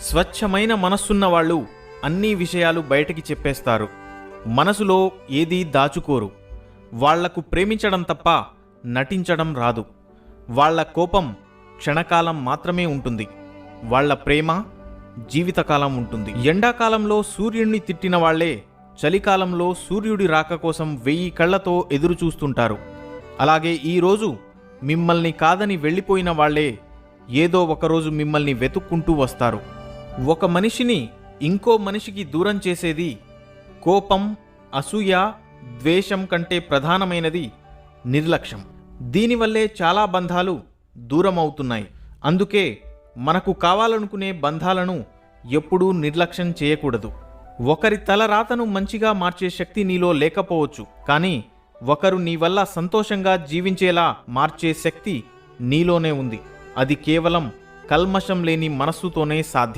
స్వచ్ఛమైన మనస్సున్న వాళ్ళు అన్ని విషయాలు బయటికి చెప్పేస్తారు. మనసులో ఏదీ దాచుకోరు. వాళ్ళకు ప్రేమించడం తప్ప నటించడం రాదు. వాళ్ళ కోపం క్షణకాలం మాత్రమే ఉంటుంది. వాళ్ళ ప్రేమ జీవితకాలం ఉంటుంది. ఎండాకాలంలో సూర్యుడిని తిట్టిన వాళ్ళే చలికాలంలో సూర్యుడి రాక కోసం వెయ్యి కళ్ళతో ఎదురు చూస్తుంటారు అలాగే ఈరోజు మిమ్మల్ని కాదని వెళ్ళిపోయిన వాళ్ళే ఏదో ఒకరోజు మిమ్మల్ని వెతుక్కుంటూ వస్తారు. ఒక మనిషిని ఇంకో మనిషికి దూరం చేసేది కోపం అసూయ ద్వేషం కంటే ప్రధానమైనది నిర్లక్ష్యం. దీనివల్లే చాలా బంధాలు దూరం అవుతున్నాయి అందుకే మనకు కావాలనుకునే బంధాలను ఎప్పుడూ నిర్లక్ష్యం చేయకూడదు. ఒకరి తలరాతను మంచిగా మార్చే శక్తి నీలో లేకపోవచ్చు కానీ ఒకరు నీ వల్ల సంతోషంగా జీవించేలా మార్చే శక్తి నీలోనే ఉంది. అది కేవలం కల్మషం లేని మనస్సుతోనే సాధ్యం.